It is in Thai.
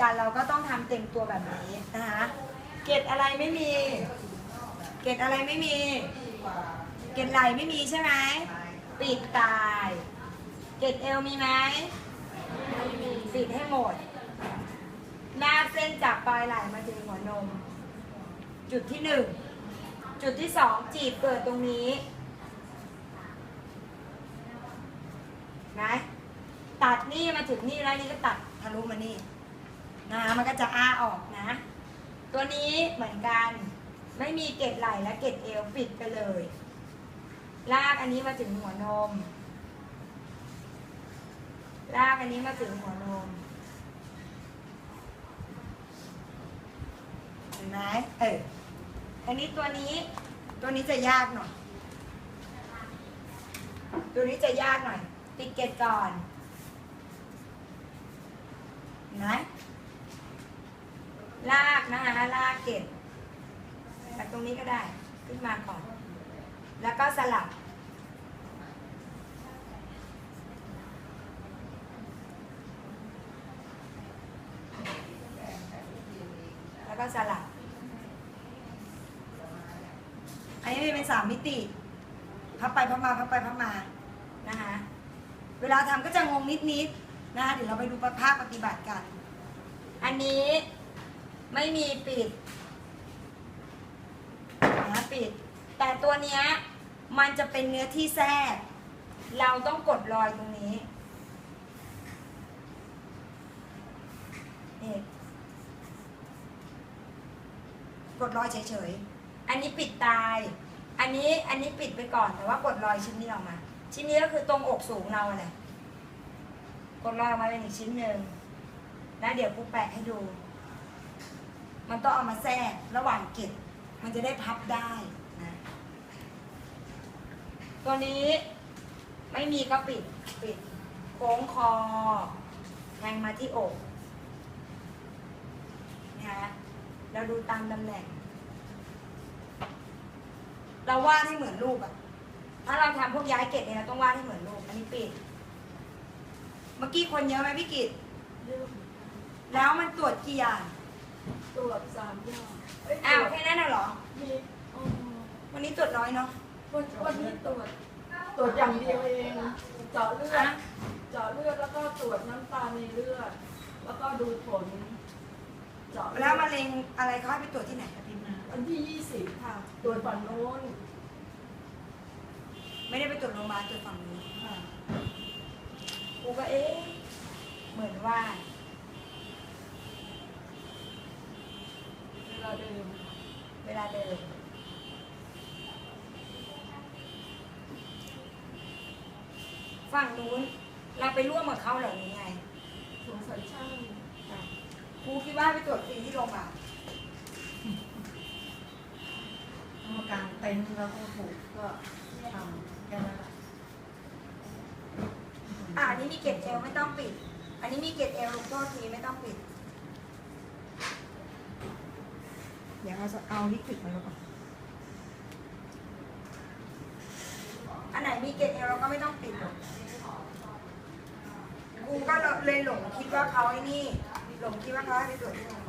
กันเราก็ต้องทำเต็มตัวแบบนี้นะคะเกตอะไรไม่มี เกตอะไรไม่มี เกตไหลไม่มีใช่ไหมปิดตาย เกตเอวมีไหมปิดให้หมด หน้าเส้นจากปลายไหล่มาถึงหัวนม จุดที่หนึ่งจุดที่สองจีบเกิดตรงนี้นะตัดนี่มาถึงนี่แล้วนี่ก็ตัดทะลุมานี่ นะมันก็จะอ้าออกนะ ตัวนี้เหมือนกัน ไม่มีเกล็ดไหล่และเกล็ดเอวปิดไปเลย ลากอันนี้มาถึงหัวนม ลากอันนี้มาถึงหัวนมเห็นไหมเอออันนี้ตัวนี้ ตัวนี้จะยากหน่อย ตัวนี้จะยากหน่อยปิดเกตก่อนเห็นไหม ลากนะคะลากเกตจากตรงนี้ก็ได้ขึ้นมาก่อน แล้วก็สลับ แล้วก็สลับ อันนี้เป็นสามมิติพับไปพับมาพับไปพับมานะคะเวลาทำก็จะงงนิดๆนะคะเดี๋ยวเราไปดูภาพปฏิบัติกัน อันนี้ ไม่มีปิดนะปิด แต่ตัวเนี้ยมันจะเป็นเนื้อที่แทรกเราต้องกดรอยตรงนี้นี่กดรอยเฉยๆ อันนี้ปิดตาย อันนี้อันนี้ปิดไปก่อนแต่ว่ากดรอยชิ้นนี้ออกมา ชิ้นนี้ก็คือตรงอกสูงเราอะไรกดรอยออกมาเป็นอีกชิ้นหนึ่งแล้วเดี๋ยวปุ๊แปะให้ดู มันต้องเอามาแทรกระหว่างเก็บ มันจะได้พับได้นะตัวนี้ไม่มีก็ปิดปิดโค้งคอแทงมาที่อกนะคะเราดูตามตำแหน่ง เราวาดให้เหมือนรูปอะถ้าเราทำพวกย้ายเกตเนี่ยเราต้องวาดให้เหมือนรูปอันนี้ปิด เมื่อกี้คนเยอะไหมพี่กิตแล้วมันตรวจกี่อย่าง ตรวจสามอย่างเยอ้าวตรจแค่นั้นน่ะเหรอ มีอ๋อวันนี้ตรวจน้อยเนาะวันวันนี้ตรวจ ตรวจอย่างเดียวเอง เจาะเลือดอะเจาะเลือดแล้วก็ตรวจน้ำตาลในเลือด แล้วก็ดูผล เจาะเลือดแล้วมะเร็งอะไรเขาให้ไปตรวจที่ไหนคะพี่มาวันที่ยี่สิบค่ะ ตรวจฝั่งโน้นไม่ได้ไปตรวจโรงพยาบาลตรวจฝั่งนี้ค่ะ กูก็เอ๊ะเหมือนว่า เวลาเดิมค่ะ เวลาเดินฝั่งนู้นเราไปร่วมกับเขาเหรอหรือไงสงสัยช่างครูคิดว่าไปตรวจฟรีที่โรงพยาบาลเอามากางเต็นท์แล้วก็ผูกก็ทำแค่นั้นแหละอะอันนี้มีเกล็ดเอวไม่ต้องปิด อันนี้มีเกล็ดเอวลูกโทษทีไม่ต้องปิด เดี๋ยวเอาเอาลิควิตมาแล้วก่อนอันไหนมีเกล็ดเอวเราก็ไม่ต้องปิดหรอกกูก็เลยหลงคิดว่าเขาไอ้นี่ หลงคิดว่าเขาให้ไปตรวจที่โรง